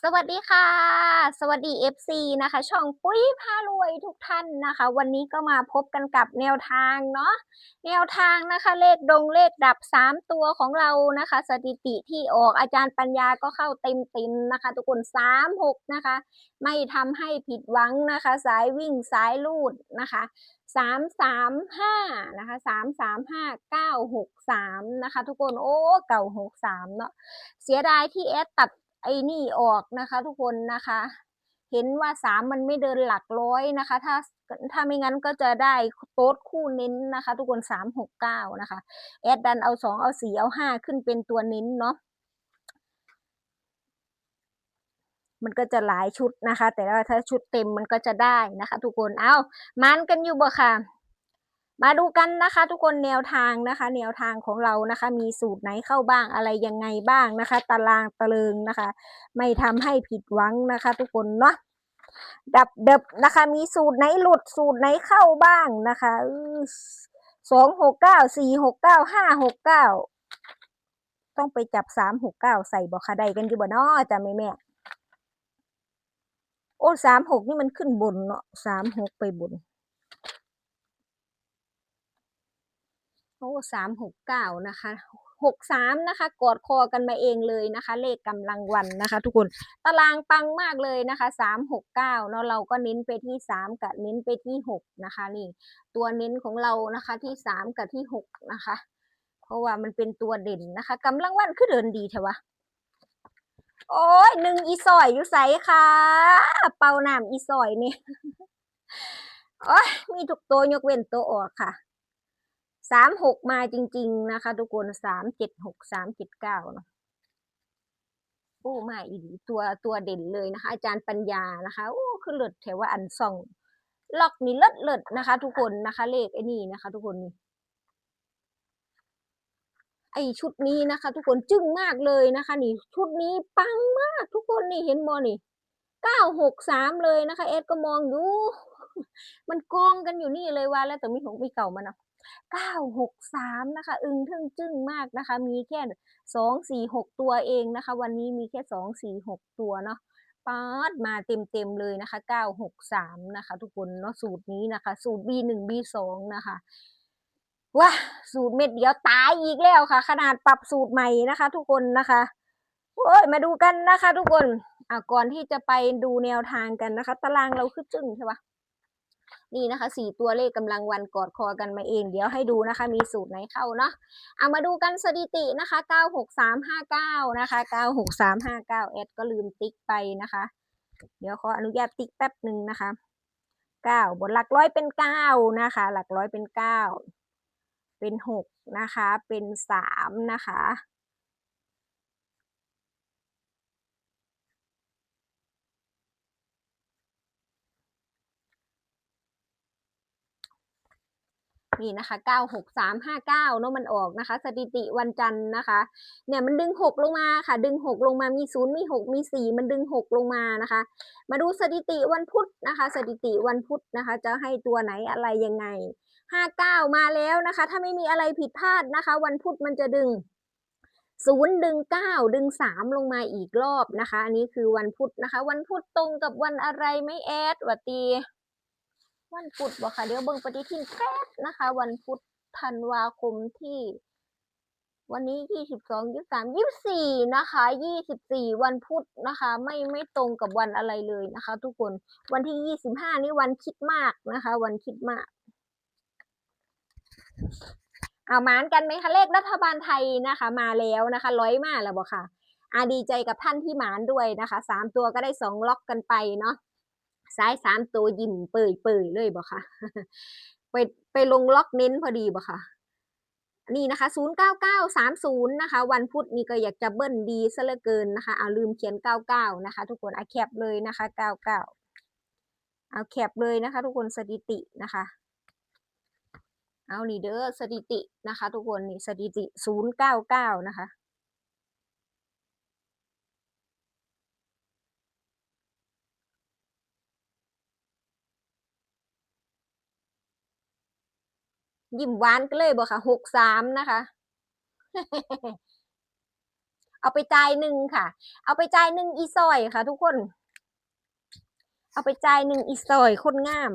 สวัสดีค่ะ สวัสดี FC นะคะ ช่องปุ้ยพารวยทุกท่านนะคะ วันนี้ก็มาพบกันกับแนวทางเนาะแนวทางนะคะเลขดงเลขดับ 3 ตัวของเรานะคะ สถิติที่ออกอาจารย์ปัญญาก็เข้าเต็มเต็มๆนะคะ ทุกคน3 6นะคะ ไม่ทำให้ผิดหวังนะคะ สายวิ่งสายลูดนะคะสามสามห้านะคะสามสามห้าเก้าหกสามนะคะ ทุกคนโอ้เก่าหกสามเนาะเสียดายที่เอสตัด ไอ้นี่ออกนะคะ ทุกคนนะคะ เห็นว่าสามมันไม่เดินหลักร้อยนะคะ ถ้าถ้าไม่งั้นก็จะได้โต๊ดคู่เน้นนะคะ ทุกคนสามหกเก้านะคะ แอดดันเอาสองเอาสี่เอาห้าขึ้นเป็นตัวเน้นเนาะมันก็จะหลายชุดนะคะ แต่ว่าถ้าชุดเต็มมันก็จะได้นะคะ ทุกคนเอามันกันอยู่บ่ค่ะ มาดูกันนะคะทุกคนแนวทางนะคะ แนวทางของเรานะคะ มีสูตรไหนเข้าบ้างอะไรยังไงบ้างนะคะ ตารางตะเลิงนะคะ ไม่ทำให้ผิดหวังนะคะ ทุกคนเนาะดับเดับนะคะ มีสูตรไหนหลุดสูตรไหนเข้าบ้างนะคะสองหกเก้าสี่หกเก้าห้าหกเก้าต้องไปจับสามหกเก้าใส่บอกค่ะใดกันอยู่บ่นาะจ้ะแม่แม่โอ้สามหกนี่มันขึ้นบนเนาะสามหกไปบน โอ้สามหกเก้านะคะหกสามนะคะ กอดคอกันมาเองเลยนะคะ เลขกำลังวันนะคะ ทุกคนตารางปังมากเลยนะคะสามหกเก้าเนาะเราก็เน้นไปที่สามกับเน้นไปที่หกนะคะนี่ตัวเน้นของเรานะคะที่สามกับที่หกนะคะ เพราะว่ามันเป็นตัวเด่นนะคะกำลังวันคือเดินดีเถอะวะโอ้ยหนึ่งอีซอยอยู่ใสค่ะ เป่าน้ำอีซอยนี่โอ้ยมีทุกตัวยกเว้นตัวออกค่ะ สามหกมาจริง ๆ นะคะ ทุกคนสามเจ็ดหกสามเจ็ดเก้าเนาะโอ้มาอีกตัวตัวเด่นเลยนะคะ อาจารย์ปัญญานะคะโอ้คือเลิศแถวว่าอันส่องล็อกนี่เลิศเลิศนะคะ ทุกคนนะคะ เลขไอ้นี่นะคะ ทุกคนนี่ไอชุดนี้นะคะ ทุกคนจึ้งมากเลยนะคะ นี่ชุดนี้ปังมาก ทุกคนนี่เห็นบอนี่เก้าหกสามเลยนะคะ เอสก็มองดู มันกองกันอยู่นี่เลยว่าแล้วแต่มีของมีเก่ามันอะ เก้าหกสามนะคะ อึงทึ่งจึ้งมากนะคะ มีแค่สองสี่หกตัวเองนะคะ วันนี้มีแค่สองสี่หกตัวเนาะป๊าดมาเต็มเต็มๆเลยนะคะเก้าหกสามนะคะ ทุกคนเนาะสูตรนี้นะคะ สูตร B หนึ่ง B สองนะคะว้าสูตรเม็ดเดียวตายอีกแล้วค่ะ ขนาดปรับสูตรใหม่นะคะ ทุกคนนะคะโอ้ยมาดูกันนะคะ ทุกคนอะก่อนที่จะไปดูแนวทางกันนะคะ ตารางเราคือจึ้งใช่ปะ นี่นะคะสี่ตัวเลขกำลังวันกอดคอกันมาเอง เดี๋ยวให้ดูนะคะ มีสูตรไหนเข้าเนาะเอามาดูกันสถิตินะคะเก้าหกสามห้าเก้านะคะเก้าหกสามห้าเก้าแอดก็ลืมติ๊กไปนะคะ เดี๋ยวขออนุญาตติ๊กแป๊บหนึ่งนะคะเก้าบนหลักร้อยเป็นเก้านะคะ หลักร้อยเป็นเก้าเป็นหกนะคะ เป็นสามนะคะ นี่นะคะเก้าหกสามห้าเก้าเนาะมันออกนะคะ สถิติวันจันทร์นะคะ เนี่ยมันดึงหกลงมาค่ะ ดึงหกลงมามีศูนย์มีหกมีสี่มันดึงหกลงมานะคะ มาดูสถิติวันพุธนะคะ สถิติวันพุธนะคะ จะให้ตัวไหนอะไรยังไงห้าเก้ามาแล้วนะคะ ถ้าไม่มีอะไรผิดพลาดนะคะ วันพุธมันจะดึงศูนย์ดึงเก้าดึงสามลงมาอีกรอบนะคะ อันนี้คือวันพุธนะคะ วันพุธตรงกับวันอะไรไม่แอดวัดดี วันพุธบ่ค่ะ เดี๋ยวเบิ่งปฏิทินแป๊บนะคะ วันพุธธันวาคมที่ วันนี้ยี่สิบสองยี่สามยี่สี่นะคะยี่สิบสี่วันพุธนะคะ ไม่ไม่ตรงกับวันอะไรเลยนะคะ ทุกคนวันที่ยี่สิบห้านี่วันคิดมากนะคะ วันคิดมากเอามานกันไหมคะเลขรัฐบาลไทยนะคะ มาแล้วนะคะ ร้อยมาแล้วบอกค่ะอาดีใจกับท่านที่หมานด้วยนะคะสามตัวก็ได้สองล็อกกันไปเนาะ ซ้ายสามตัวยิ้มเปื่อยเปื่อยๆเลยบอกค่ะ ไปไปลงล็อกเน้นพอดีบอกค่ะ นี่นะคะ 09930 นะคะ วันพุธนี่ก็อยากจะเบิ้ลดีซะเหลือเกินนะคะ เอาลืมเขียน 99 นะคะ ทุกคนเอาแคปเลยนะคะ 99 เอาแคปเลยนะคะ ทุกคนสถิตินะคะเอานี่เด้อสถิตินะคะ ทุกคนนี่สถิติ 099 นะคะ ยิ้มหวานกันเลยบอกค่ะ63นะคะ เอาไปจ่ายหนึ่งค่ะ เอาไปจ่ายหนึ่งอีซอยค่ะ ทุกคน เอาไปจ่ายหนึ่งอีซอยคนงาม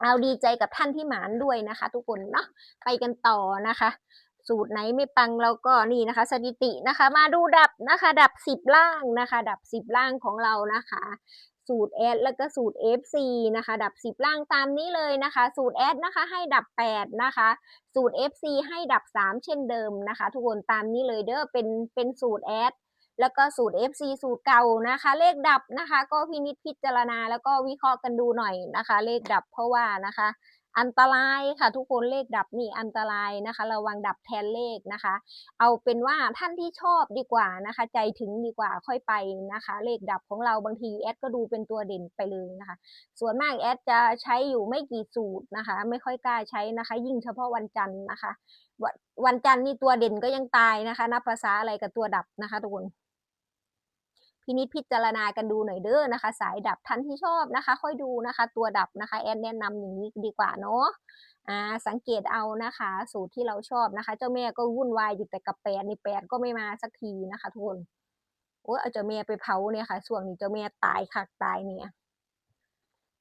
เอาดีใจกับท่านที่หมานด้วยนะคะ ทุกคนเนาะไปกันต่อนะคะ สูตรไหนไม่ปังเราก็นี่นะคะ สถิตินะคะ มาดูดับนะคะ ดับสิบล่างนะคะ ดับสิบล่างของเรานะคะ สูตรแอดแล้วก็สูตร FC นะคะ ดับสิบล่างตามนี้เลยนะคะ สูตรแอดนะคะให้ดับแปดนะคะ สูตร FC ให้ดับสามเช่นเดิมนะคะ ทุกคนตามนี้เลยเด้อเป็นเป็นสูตรแอดแล้วก็สูตร FC สูตรเก่านะคะ เลขดับนะคะ ก็พินิจพิจารณาแล้วก็วิเคราะห์กันดูหน่อยนะคะ เลขดับเพราะว่านะคะ อันตรายค่ะทุกคนเลขดับนี่อันตรายนะคะ ระวังดับแทนเลขนะคะ เอาเป็นว่าท่านที่ชอบดีกว่านะคะ ใจถึงดีกว่าค่อยไปนะคะ เลขดับของเราบางทีแอดก็ดูเป็นตัวเด่นไปเลยนะคะ ส่วนมากแอดจะใช้อยู่ไม่กี่สูตรนะคะ ไม่ค่อยกล้าใช้นะคะ ยิ่งเฉพาะวันจันทร์นะคะ วันจันทร์นี่ตัวเด่นก็ยังตายนะคะ นับภาษาอะไรกับตัวดับนะคะทุกคน พินิจพิจารณากันดูหน่อยเด้อนะคะ สายดับท่านที่ชอบนะคะ ค่อยดูนะคะ ตัวดับนะคะแอนแนะนำอย่างนี้ดีกว่าเนาะอ่าสังเกตเอานะคะ สูตรที่เราชอบนะคะ เจ้าแม่ก็วุ่นวายอยู่แต่กับแปดนี่แปดก็ไม่มาสักทีนะคะทุกคนโอ้ยเอาเจ้าแม่ไปเผาเนี่ยค่ะช่วงนี้เจ้าแม่ตายคักตายเนี่ย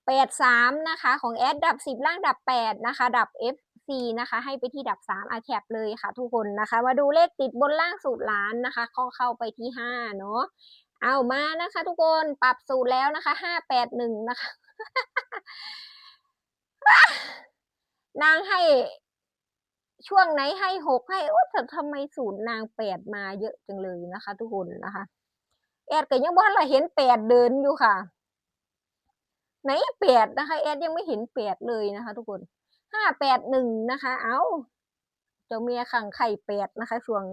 แปดสามนะคะของแอดดับสิบล่างดับแปดนะคะ ดับ F C นะคะให้ไปที่ดับสามอาแคปเลยค่ะทุกคนนะคะ มาดูเลขติดบนล่างสูตรล้านนะคะเข้าเข้าไปที่ห้าเนาะ เอามานะคะทุกคนปรับสูตรแล้วนะคะห้าแปดหนึ่งนะคะ นางให้ช่วงไหนให้หกให้โอ้แต่ทำไมสูตรนางแปดมาเยอะจังเลยนะคะ ทุกคนนะคะ แอดก็ยังบ่ทันละเห็นแปดเดินอยู่ค่ะ ไหนแปดนะคะ แอดยังไม่เห็นแปดเลยนะคะ ทุกคนห้าแปดหนึ่งนะคะ เอาเจ้าเมียขังไข่แปดนะคะ ช่วง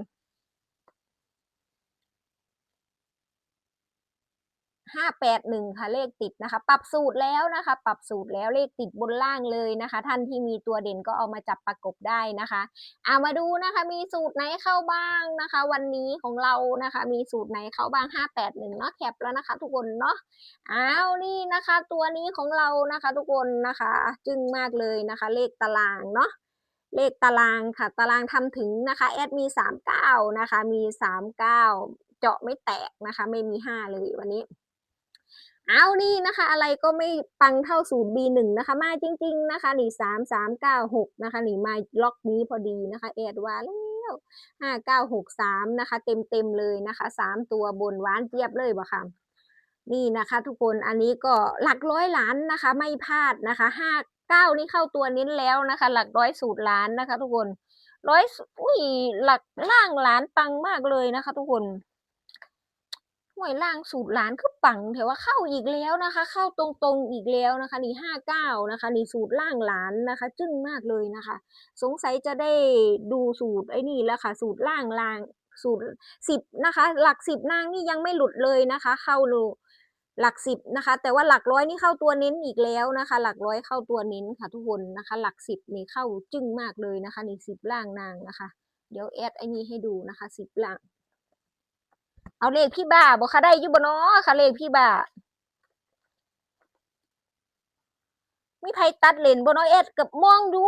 งค่ะเลขติดนะคะ ปรับสูตรแล้วนะคะ ปรับสูตรแล้วเลขติดบนล่างเลยนะคะ ท่านที่มีตัวเด่นก็เอามาจับประกบได้นะคะเอามาดูนะคะ มีสูตรไหนเข้าบ้างนะคะ วันนี้ของเรานะคะ มีสูตรไหนเข้าบ้างห้าแปดหนึ่งเนาะแคปแล้วนะคะ ทุกคนเนาะอ้าวนี่นะคะ ตัวนี้ของเรานะคะ ทุกคนนะคะ จึงมากเลยนะคะ เลขตารางเนาะเลขตารางค่ะ ตารางทำถึงนะคะแอดมีสามเก้านะคะ มีสามเก้าเจาะไม่แตกนะคะ ไม่มีห้าเลยวันนี้ เอานี่นะคะ อะไรก็ไม่ปังเท่าสูตร B1 นะคะ มาจริง ๆ นะคะหนีสามสามเก้าหกนะคะหนีมาล็อกนี้พอดีนะคะแอดว่าแล้วห้าเก้าหกสามนะคะ เต็มเต็มเลยนะคะสามตัวบนหวานเจี๊ยบเลยบ่ค่ะนี่นะคะ ทุกคนอันนี้ก็หลักร้อยล้านนะคะ ไม่พลาดนะคะห้าเก้านี่เข้าตัวเน้นแล้วนะคะ หลักร้อยสูตรล้านนะคะ ทุกคนร้อยอุ้ยหลักล่างล้านปังมากเลยนะคะ ทุกคนหวยล่างสูตรล้านคือ ปังแต่ว่าเข้าอีกแล้วนะคะ เข้าตรงๆอีกแล้วนะคะ นี่ห้าเก้านะคะนี่สูตรล่างหลานนะคะ จึ้งมากเลยนะคะ สงสัยจะได้ดูสูตรไอ้นี่แล้วค่ะ สูตรล่างลางสูตรสิบนะคะ หลักสิบนางนี่ยังไม่หลุดเลยนะคะ เข้ารูหลักสิบนะคะ แต่ว่าหลักร้อยนี่เข้าตัวเน้นอีกแล้วนะคะ หลักร้อยเข้าตัวเน้นค่ะทุกคนนะคะ หลักสิบนี่เข้าจึ้งมากเลยนะคะนี่สิบล่างนางนะคะ เดี๋ยวแอดไอ้นี่ให้ดูนะคะสิบล่าง เอาเลขพี่บ้าบอกค่ะได้อยู่บ่เนาะค่ะเลขพี่บ้ามีไผตัดเลนบ่เนาะเอ็ดกับมองดู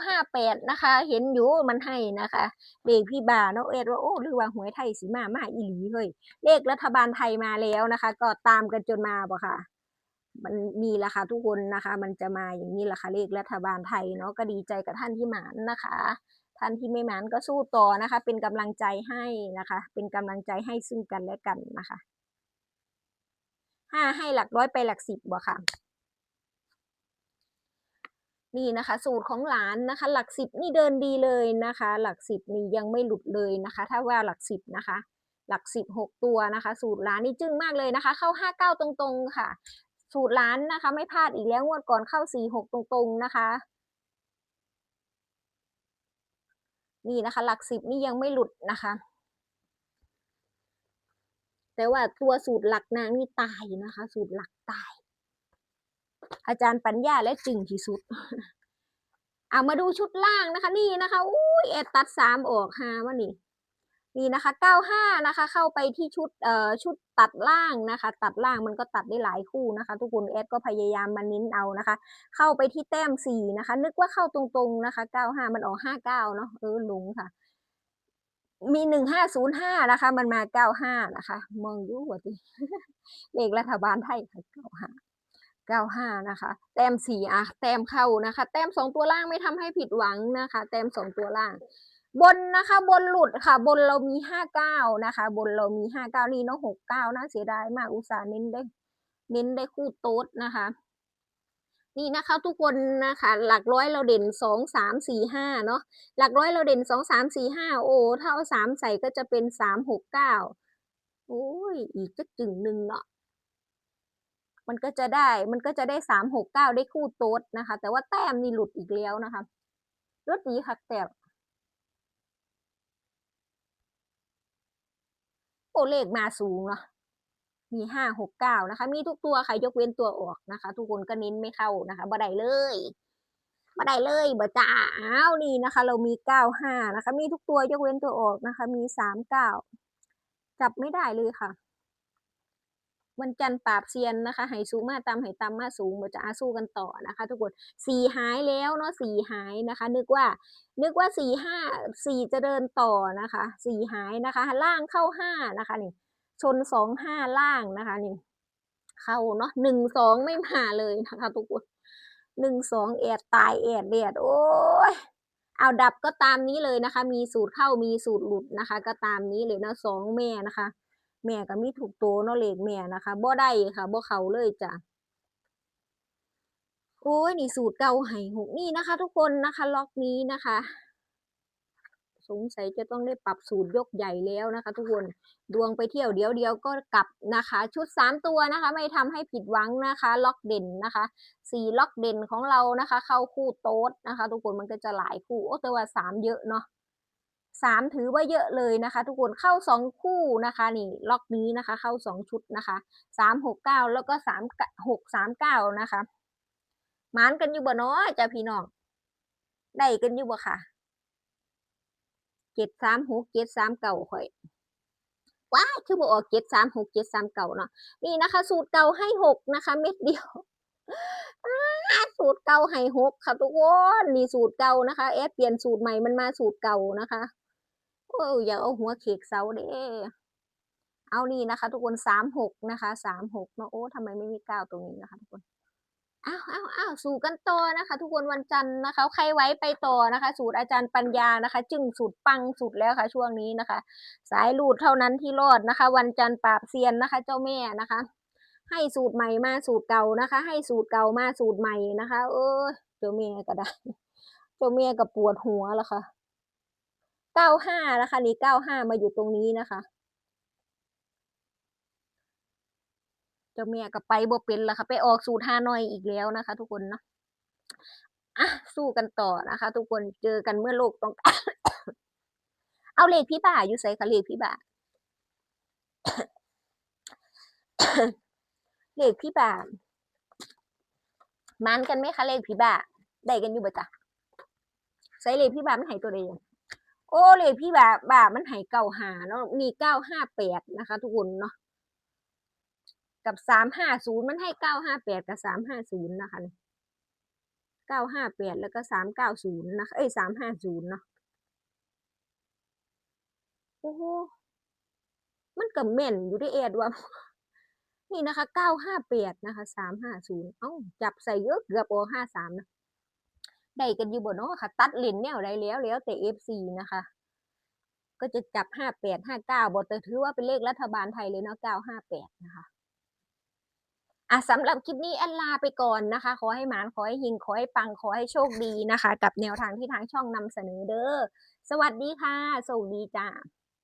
958นะคะ เห็นอยู่มันให้นะคะเลขพี่บ้าเนาะเอ็ดว่าโอ้หรือว่าหวยไทยสิมามาอีหลีเฮ้ยเลขรัฐบาลไทยมาแล้วนะคะ ก็ตามกันจนมาบ่ค่ะ มันมีละค่ะทุกคนนะคะ มันจะมาอย่างนี้ละค่ะเลขรัฐบาลไทยเนาะก็ดีใจกับท่านที่หมานนะคะ ท่านที่ไม่หมานก็สู้ต่อนะคะ เป็นกำลังใจให้นะคะ เป็นกำลังใจให้ซึ่งกันและกันนะคะห้าให้หลักร้อยไปหลักสิบบ่ค่ะ นี่นะคะ สูตรของหลานนะคะ หลักสิบนี่เดินดีเลยนะคะ หลักสิบนี่ยังไม่หลุดเลยนะคะ ถ้าว่าหลักสิบนะคะ หลักสิบหกตัวนะคะ สูตรหลานนี่จึ้งมากเลยนะคะ เข้าห้าเก้าตรงๆค่ะ สูตรหลานนะคะ ไม่พลาดอีกแล้วงวดก่อนเข้าสี่หกตรงๆนะคะ นี่นะคะ หลักสิบนี่ยังไม่หลุดนะคะ แต่ว่าตัวสูตรหลักนางนี่ตายนะคะ สูตรหลักตาย อาจารย์ปัญญาและจึงที่สุดเอามาดูชุดล่างนะคะ นี่นะคะอุ้ยเอตัดสามออกหามานี่นี่นะคะเก้าห้านะคะ เข้าไปที่ชุดเอ่อชุด ตัดล่างนะคะ ตัดล่างมันก็ตัดได้หลายคู่นะคะ ทุกคนแอดก็พยายามมาเน้นเอานะคะ เข้าไปที่แต้มสี่นะคะ นึกว่าเข้าตรงๆนะคะเก้าห้ามันออกห้าเก้าเนาะเออหลงค่ะ มีหนึ่งห้าศูนย์ห้านะคะ มันมาเก้าห้านะคะ มองดูว่าติเลขรัฐบาลไทยค่ะเก้าห้าเก้าห้านะคะ แต้มสี่อะแต้มเข้านะคะ แต้มสองตัวล่างไม่ทำให้ผิดหวังนะคะ แต้มสองตัวล่าง บนนะคะ บนหลุดค่ะ บนเรามีห้าเก้านะคะ บนเรามีห้าเก้านี่เนาะหกเก้าน่าเสียดายมากอุตส่าห์เน้นได้ เน้นได้คู่โต๊ดนะคะ นี่นะคะทุกคนนะคะ หลักร้อยเราเด่นสองสามสี่ห้าเนาะหลักร้อยเราเด่นสองสามสี่ห้าโอ้ถ้าเอาสามใส่ก็จะเป็นสามหกเก้าโอ้ยอีกจะจึงหนึ่งเนาะมันก็จะได้ มันก็จะได้สามหกเก้าได้คู่โต๊ดนะคะ แต่ว่าแต้มนี่หลุดอีกแล้วนะคะรถดีค่ะแต้มโอ้ เลขมาสูงเนาะมีห้าหกเก้านะคะ มีทุกตัวค่ะยกเว้นตัวออกนะคะ ทุกคนก็เน้นไม่เข้านะคะบ่ได้เลยบ่ได้เลยบ่จ้าอ้าวนี่นะคะ เรามีเก้าห้านะคะ มีทุกตัวยกเว้นตัวออกนะคะ มีสามเก้าจับไม่ได้เลยค่ะ วันจันทร์ปราบเซียนนะคะไหสูงมาตามไหตามมาสูงบ่จะอาสู้กันต่อนะคะ ทุกคนสี่หายแล้วเนาะสี่หายนะคะ นึกว่า นึกว่าสี่ห้าสี่จะเดินต่อนะคะสี่หายนะคะ ล่างเข้าห้านะคะนี่ชนสองห้าล่างนะคะนี่เข้าเนาะหนึ่งสองไม่มาเลยนะคะ ทุกคนหนึ่งสองแอดตายแอดเดียดโอ้ยเอาดับก็ตามนี้เลยนะคะ มีสูตรเข้ามีสูตรหลุดนะคะ ก็ตามนี้เลยนะสองแม่นะคะ แม่ก็มีถูกโตวเนาะเลขแม่นะคะบ่ได้ค่ะบ่เขาเลยจ้ะโอ้ยนี่สูตรเก่าไห้หกนี่นะคะ ทุกคนนะคะ ล็อกนี้นะคะ สงสัยจะต้องได้ปรับสูตรยกใหญ่แล้วนะคะ ทุกคนดวงไปเที่ยวเดียวเดียวก็กลับนะคะ ชุดสามตัวนะคะ ไม่ทำให้ผิดหวังนะคะ ล็อกเด่นนะคะสี่ล็อกเด่นของเรานะคะ เข้าคู่โต๊ดนะคะ ทุกคนมันก็จะหลายคู่โอ้แต่ว่าสามเยอะเนาะ สามถือว่าเยอะเลยนะคะ ทุกคนเข้าสองคู่นะคะนี่ล็อกนี้นะคะ เข้าสองชุดนะคะสามหกเก้าแล้วก็สามหกสามเก้านะคะหมานกันอยู่บ่เนาะจ้าพี่น้องได้กันอยู่บ่ค่ะเจ็ดสามหกเจ็ดสามเก่าข่อยว้าคือบอกออกเจ็ดสามหกเจ็ดสามเก่าเนาะนี่นะคะ สูตรเก่าให้หกนะคะ เม็ดเดียวสูตรเก่าให้หกค่ะทุกคนนี่สูตรเก่านะคะแอดเปลี่ยนสูตรใหม่มันมาสูตรเก่านะคะ ยอย่าเอาหัวเขกเสาเด้เอานี่นะคะ ทุกคนสามหกนะคะสามหกนะโอ้ทำไมไม่มีเก้าตรงนี้นะคะ ทุกคนอ้าวอ้าวอ้าวสู่กันต่อนะคะ ทุกคนวันจันทร์นะคะใครไว้ไปต่อนะคะ สูตรอาจารย์ปัญญานะคะ จึงสูตรปังสุดแล้วค่ะ ช่วงนี้นะคะ สายลูดเท่านั้นที่รอดนะคะ วันจันทร์ปราบเซียนนะคะ เจ้าแม่นะคะ ให้สูตรใหม่มาสูตรเก่านะคะ ให้สูตรเก่ามาสูตรใหม่นะคะ เออเจ้าแม่ก็ได้ เจ้าแม่ก็ปวดหัวแล้วค่ะ เก้าห้านะคะ นี่เก้าห้ามาอยู่ตรงนี้นะคะเจ้าแม่ก็ไปบ่เป็นแล้วค่ะ ไปออกสูตรฮานอยอีกแล้วนะคะ ทุกคนเนาะอะสู้กันต่อนะคะ ทุกคนเจอกันเมื่อโลกต้อง เอาเลขพี่บ่าอยู่ใส่ค่ะเลขพี่บ่าเลขพี่บ่ามันกันไหมคะเลขพี่บ่าได้กันอยู่บ่จ๊ะใส่เลขพี่บ่ามันหายตัวเดียว โอ้เลขพี่บ่าบ่ามันหายเก้าหาเนาะมีเก้าห้าแปดนะคะ ทุกคนเนาะกับสามห้าศูนย์มันให้เก้าห้าแปดกับสามห้าศูนย์นะคะเก้าห้าแปดแล้วก็สามเก้าศูนย์นะคะเอ้ยสามห้าศูนย์เนาะโอ้โหมันกับแม่นอยู่ได้เอ็ดว่านี่นะคะเก้าห้าแปดนะคะสามห้าศูนย์เอ้าจับใส่เยอะเกือบโอห้าสามนะ ได้กันอยู่บ่เนาะค่ะ ตัดเลนแนวได้แล้วแล้วแต่เอฟซีนะคะ ก็จะจับห้าแปดห้าเก้าบอแต่ถือว่าเป็นเลขรัฐบาลไทยเลยเนาะเก้าห้าแปดนะคะอะสำหรับคลิปนี้แอนลาไปก่อนนะคะ ขอให้หมานขอให้หิงขอให้ปังขอให้โชคดีนะคะ กับแนวทางที่ทางช่องนำเสนอเด้อสวัสดีค่ะสวัสดีจ้า